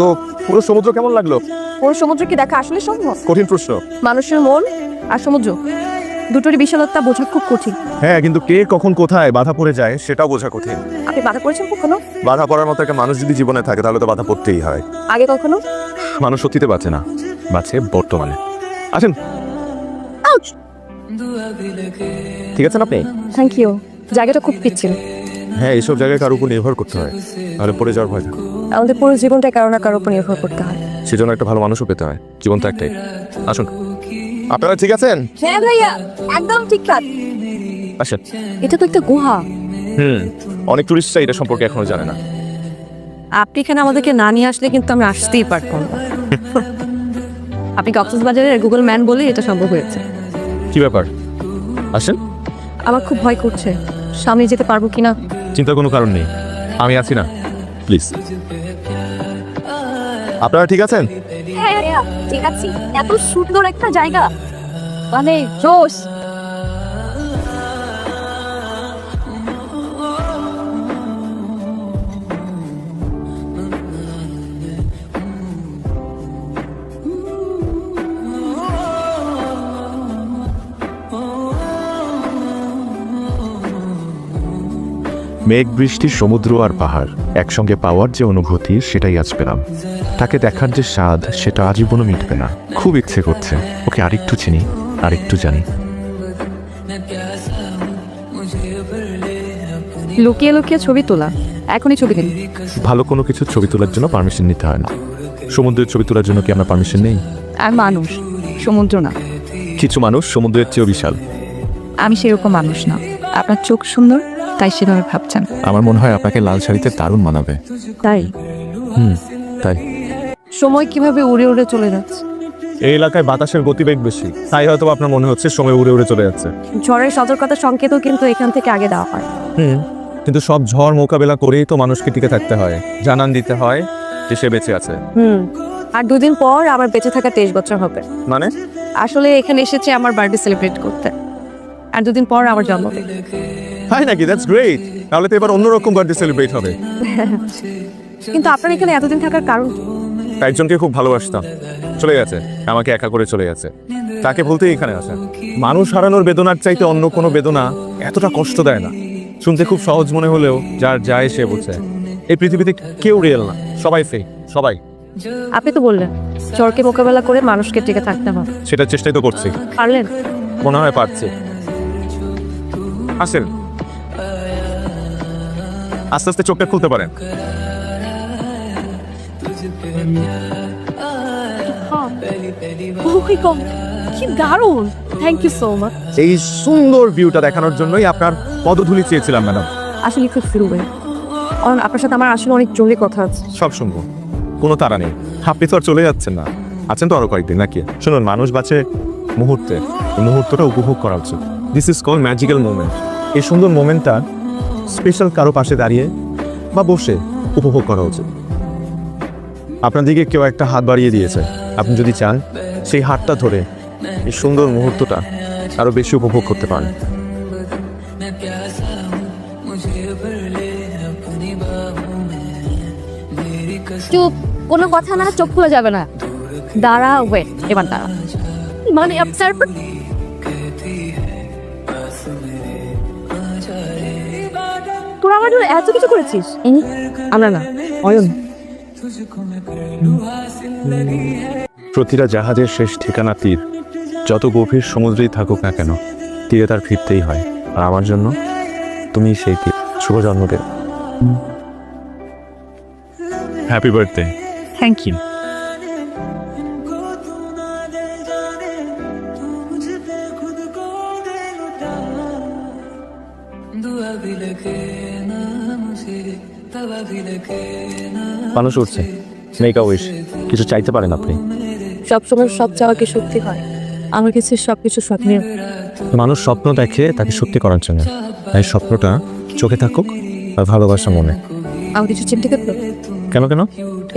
তো পুরো সমুদ্র কেমন লাগল? পুরো সমুদ্র কি দেখা আসলে সম্ভব? কঠিন প্রশ্ন। মানুষের মন আর সমুদ্র দুটোরই বিশালতা বোঝা খুব কঠিন। হ্যাঁ কিন্তু কে কখন কোথায় বাধা পড়ে যায় সেটাও বোঝা কঠিন। আপনি বাধা করেছেন কখনো? বাধা পড়ার মতো একটা মানুষ যদি জীবনে থাকে তাহলে তো বাধা পড়তেই হয়। আগে কখনো? মানুষ সত্যিতে বাঁচে না বাঁচে বর্তমানে। আসেন। ঠিক আছেন আপনি? থ্যাংক ইউ জায়গাটা খুব পিচ্ছিল। হ্যাঁ এইসব জায়গায় কারোর উপর নির্ভর করতে হয় তাহলে পড়ে যাওয়ার ভয় থাকে। আমাদের পুরো জীবনটা কারও না কারোর উপর নির্ভর করতে হয়। সেজন্য একটা ভালো মানুষও পেতে হয়। জীবন তো একটাই। আসুন। আপনারা ঠিক আছেন? হ্যাঁ ভাইয়া একদম ঠিকঠাক আসেন। এটা তো একটা গুহা। হুম। অনেক টুরিস্টরা এটা সম্পর্কে এখনও জানে না। আপনি এখানে আমাদেরকে না নিয়ে আসলে কিন্তু আমি আসতেই পারতাম না। আপনি কক্সবাজারের গুগল ম্যান বলে এটা সম্ভব হয়েছে? কি ব্যাপার? আসেন। আমার খুব ভয় করছে। সামনে যেতে পারব কিনা? চিন্তার কোনো কারণ নেই। আমি আছি না। প্লিজ। আপনারা ঠিক আছেন? হ্যাঁ ঠিক আছে। এত সুন্দর একটা জায়গা। মানে জোশ। মেঘ বৃষ্টি সমুদ্র আর পাহাড়। একসঙ্গে পাওয়ার যে অনুভূতি সেটাই আজ পেলাম। তাকে দেখার যে স্বাদ সেটা আজীবনও মিটবে না। খুব ইচ্ছে করছে। ওকে আরেকটু চিনি আরেকটু জানি। লুকিয়ে লুকিয়ে ছবি তোলা। এখনই ছবি দিন ভালো কোনো কিছু ছবি তোলার জন্য পারমিশন নিতে হয় না। সমুদ্রের ছবি তোলার জন্য কি আপনার পারমিশন নেই? আর মানুষ সমুদ্র না। কিছু মানুষ সমুদ্রের চেয়েও বিশাল। আমি সেরকম মানুষ না। আপনার চোখ সুন্দর তাই সেভাবে ভাবছেন। আমার মনে হয় আপনাকে লাল শাড়িতে দারুণ মানাবে। তাই? হুম তাই। সময় কীভাবে উড়ে উড়ে চলে যাচ্ছে? এই এলাকায় বাতাসের গতিবেগ বেশি তাই হয়তো আপনার মনে হচ্ছে সময় উড়ে উড়ে চলে যাচ্ছে। ঝড়ের সতর্কতা সংকেতও কিন্তু এখান থেকে আগে দেওয়া হয়। হুম কিন্তু সব ঝড় মোকাবেলা করেই তো মানুষকে টিকে থাকতে হয়। জানান দিতে হয় যে সে বেঁচে আছে। হুম আর দুদিন পর আমার বেঁচে থাকা তেইশ বছর হবে। মানে? আসলে এখানে এসেছে আমার বার্থডে সেলিব্রেট করতে। আর দুদিন পর আমার জন্মদিন। তাই নাকি? দ্যাটস গ্রেট তাহলে তো এবার অন্যরকম বার্থডে সেলিব্রেট হবে। কিন্তু আপনার এখানে এতদিন থাকার কারণ কি? একজনকে খুব ভালোবাসতাম। চলে গেছে আমাকে একা করে চলে গেছে। তাকে বলতেই এখানে আসা। মানুষ হারানোর বেদনার চাইতে অন্য কোনো বেদনা এতটা কষ্ট দেয় না। শুনতে খুব সহজ মনে হলেও যার যায় সে বোঝে। এই পৃথিবীতে কেউ রিয়েল না। সবাই ফেক সবাই। আপনি তো বললেন ঝড়কে মোকাবেলা করে মানুষকে টিকে থাকতে হবে। সেটার চেষ্টাই তো করছি। পারলেন? মনে হয় পারছি। আসেন। আস্তে আস্তে চোখটা খুলতে পারেন। কি দারুণ। থ্যাংক ইউ সো মাচ এই সুন্দর ভিউটা দেখানোর জন্যই আপনার পদধূলি চেয়েছিলাম ম্যাডাম আসলে খুব ফিল হয় কারণ আপনার সাথে আমার আসলে অনেক জরুরি কথা আছে। সব শুনব। কোনো তারা নেই। আপনি তো আর চলে যাচ্ছেন না। আছেন তো আরও কয়েকদিন নাকি? শুনুন মানুষ বাঁচে মুহূর্তে। এই মুহূর্তটা উপভোগ করা উচিত। This is call magical moment এই সুন্দর মোমেন্টটা স্পেশাল কারও পাশে দাঁড়িয়ে বা বসে উপভোগ করা উচিত। আপনার দিকে কেউ একটা হাত বাড়িয়ে দিয়েছে। আপনি যদি চান, সেই হাতটা ধরে এই সুন্দর মুহূর্তটা আরও বেশি উপভোগ করতে পারেন। চুপ, কোনো কথা না, চোখ খুলে যাবে না। দাঁড়া ওয়েট এবার দাঁড়া। মানে স্যার তোরা আমার এত কিছু করেছিস? আমরা না, অয়ন। প্রতিটা জাহাজের শেষ ঠিকানা তীর। যত গভীর সমুদ্রেই থাকুক না কেন তীরে তার ফিরতেই হয়। আর আমার জন্য তুমি সেই তীর। শুভ জন্মদিন। হ্যাপি বার্থডে থ্যাংক ইউ মানুষ উঠছে। মেক আ উইশ কিছু চাইতে পারেন আপনি। সবসময় সব চাওয়া কি সত্যি হয়? আমার কাছে সব কিছু স্বপ্নের মানুষ স্বপ্ন দেখে তাকে সত্যি করার জন্য। তাই স্বপ্নটা চোখে থাকুক আর ভালোবাসা মনে। আমার কিছু চিন্তা করতো কেন কেন?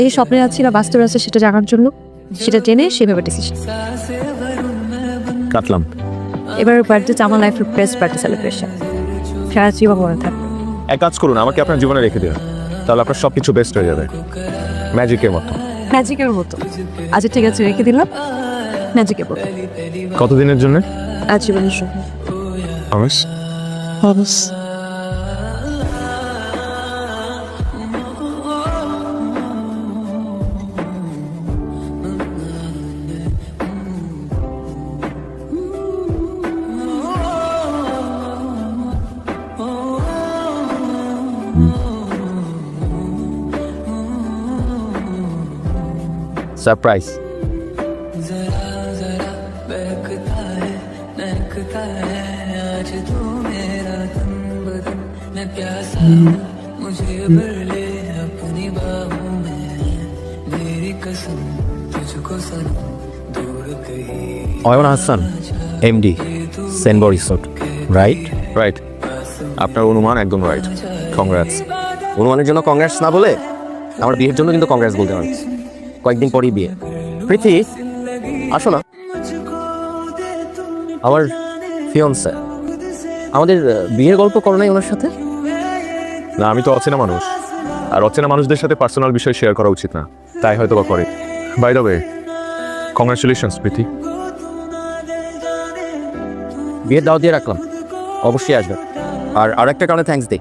এই স্বপ্নে আছে না বাস্তবে আছে সেটা জানার জন্য। সেটা জেনে সেভাবে ডিসিশন কাটলাম। এবার বার্থডে আমার লাইফের বেস্ট বার্থডে সেলিব্রেশন সারা জীবন মনে থাকবে এক কাজ করুন আমাকে আপনার জীবনে রেখে দিন। তাহলে আপনার সব কিছু বেস্ট হয়ে যাবে। ম্যাজিকের মতো। ম্যাজিকের মতো। আচ্ছা ঠিক আছে রেখে দিলাম। ম্যাজিকের মতো কতদিনের জন্য? আজীবনের সঙ্গে সারপ্রাইজ অয়ন হাসান এমডি সেনবর রিসোর্ট রাইট রাইট আপনার অনুমান একদম রাইট কংগ্রাটস অনুমানের জন্য কংগ্রেস না বলে আমার বিয়ের জন্য কিন্তু কংগ্রেস বলতে পারি কয়েকদিন পরেই বিয়ে। প্রীতি আসো না। আমার ফিয়ন্সে। আমাদের বিয়ের গল্প করো নাই ওনার সাথে? না আমি তো অচেনা মানুষ। আর অচেনা মানুষদের সাথে পার্সোনাল বিষয় শেয়ার করা উচিত না। তাই হয়তো বা করে। By the way congratulations Preeti. বিয়ের দাও দিয়ে রাখলাম। অবশ্যই আসবে আর আর একটা কারণে থ্যাঙ্কস দিই।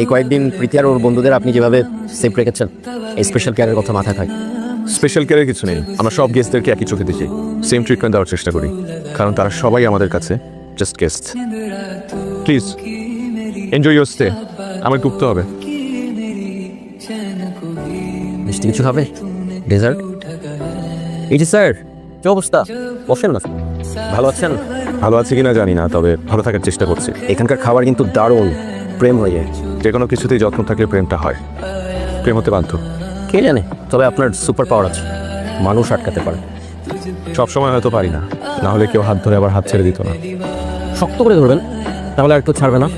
এই কয়েকদিন প্রীতি আর ওর বন্ধুদের আপনি যেভাবে সেফ রেখেছেন এই স্পেশাল কেয়ারের কথা মাথায় থাকে। স্পেশাল কেয়ারের কিছু নেই। আমরা সব গেস্টদেরকে একই চোখে দেখি। সেম ট্রিটমেন্ট দেওয়ার চেষ্টা করি। কারণ তারা সবাই আমাদের কাছে just guest please enjoy your stay আমার ডুবতে হবে। মিষ্টি কিছু খাবে? ডেজার্ট এই যে স্যার কি অবস্থা? বসেন না। ভালো আছেন? ভালো আছে কিনা জানি না তবে ভালো থাকার চেষ্টা করছি। এখানকার খাবার কিন্তু দারুণ। প্রেম হয়ে যায়। যে কোনো কিছুতেই যত্ন থাকলে প্রেমটা হয়। প্রেম হতে বাধ্য। কে জানে? তবে আপনার সুপার পাওয়ার আছে। মানুষ আটকাতে পারে। সবসময় হয়তো পারি না। না হলে কেউ হাত ধরে আবার হাত ছেড়ে দিত না। শক্ত করে ধরবেন তাহলে আর একটু ছাড়বে না?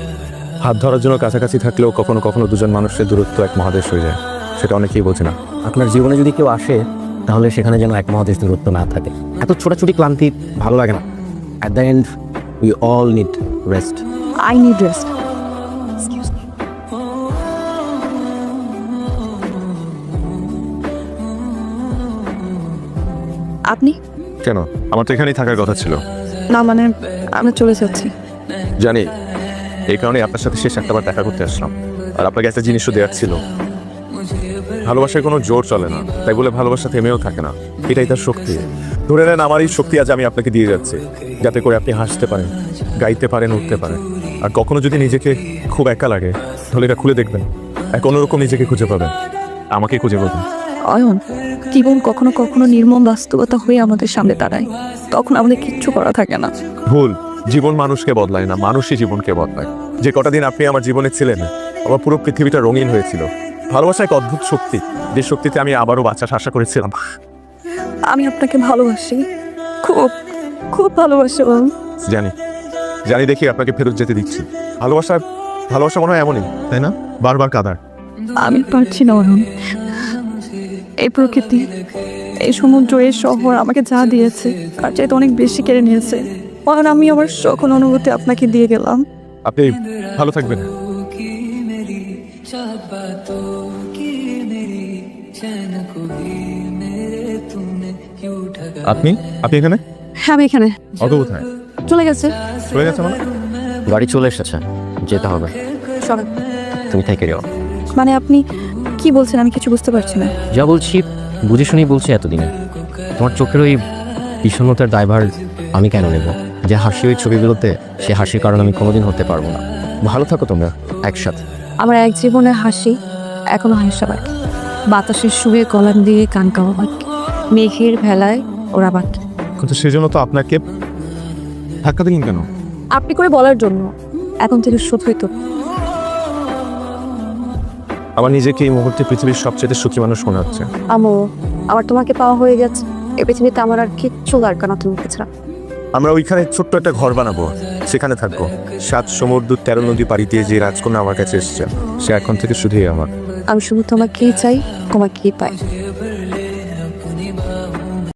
হাত ধরার জন্য কাছাকাছি থাকলেও কখনো কখনো দুজন মানুষের দূরত্ব এক মহাদেশ হয়ে যায়। সেটা অনেকেই বোঝে না। আপনার জীবনে যদি কেউ আসে তাহলে সেখানে যেন এক মহাদেশ দূরত্ব না থাকে। এত ছোটাছুটি ক্লান্তি ভালো লাগে না। At the end we all need rest I need rest আপনি? কেন? আমার তো এখানেই থাকার কথা ছিল। না মানে আমরা চলে যাচ্ছি। জানি এই কারণে আপনার সাথে শেষ একটাবার দেখা করতে আসলাম। আর আপনাকে একটা জিনিসও দেওয়ার ছিল। ভালোবাসায় কোনো জোর চলে না তাই বলে ভালোবাসা থেমেও থাকে না। এটাই তার শক্তি। ধরে নেন আমার এই শক্তি আজ আমি আপনাকে দিয়ে যাচ্ছি যাতে করে আপনি হাসতে পারেন গাইতে পারেন উঠতে পারেন। আর কখনো যদি নিজেকে খুব একা লাগে তাহলে এটা খুলে দেখবেন। এক অন্যরকম নিজেকে খুঁজে পাবেন। আমাকে খুঁজে পাবেন। অয়ন জীবন কখনো কখনো নির্মম বাস্তবতা হয়ে আমাদের সামনে দাঁড়ায়। তখন আমাদের কিচ্ছু করা থাকে না। ভুল। জীবন মানুষকে বদলায় না মানুষই জীবনকে বদলায়। যে কটা দিন আপনি আমার জীবনে ছিলেন আমার পুরো পৃথিবীটা রঙিন হয়েছিল। ভালোবাসা এক অদ্ভুত শক্তি যে শক্তিতে আমি আবারও বাঁচার আশা করেছিলাম। আমি আপনাকে ভালোবাসি। খুব খুব ভালোবাসি। জানি। জানি দেখি আপনাকে ফেরত যেতে দিচ্ছি। ভালোবাসা ভালোবাসা মনে হয় এমনই তাই না? বারবার কাদার। আমি পারছি না এই প্রকৃতি এই সমুদ্র এই শহর আমাকে যা দিয়েছে তার চাইতে অনেক বেশি কেড়ে নিয়েছে। কারণ আমি আমার সকল অনুভূতি আপনাকে দিয়ে গেলাম। আপনি ভালো থাকবেন। আপনি? আপনি এখানে? হ্যাঁ আমি এখানে। অত কোথায়? চলে গেছে। চলে গেছে মানে? গাড়ি চলে এসেছে। যেতে হবে। সকাল তুমি থেকে যাও। মানে আপনি কি বলছেন? আমি কিছু বুঝতে পারছি না। যা বলছি বুঝে শুনেই বলছি এতদিনে। তোমার চোখের ওই বিষণ্ণতার দায়ভার আমি কেন নেব? যে হাসি ওই ছবিগুলোতে সে হাসির কারণ আমি কোনোদিন হতে পারব না। ভালো থাকো তোমরা একসাথে। আমার এক জীবনে হাসি এখনও হাসা বাকি বাতাসের সুরে কলাম দিয়ে কান কাওয়া বাকি মেঘের ভেলায় ওরা বাকি। কিন্তু সেজন্য তো আপনাকে ধাক্কা দিন কেন? আপনি করে বলার জন্য। এখন থেকে শুধুই তো আমার নিজেকে এই মুহূর্তে পৃথিবীর সবচেয়ে সুখী মানুষ মনে হচ্ছে। আমো আমার তোমাকে পাওয়া হয়ে গেছে। এ পৃথিবীতে আমার আর কিচ্ছু দরকার না তুমি ছাড়া আমরা ওইখানে ছোট্ট একটা ঘর বানাবো সেখানে থাকব। সাত সমুদ্র তেরো নদী পাড়ি দিয়ে যে রাজকন্যা আমার কাছে এসেছে সে এখন থেকে শুধুই আমার। আমি শুধু তোমাকেই চাই তোমাকেই পাই।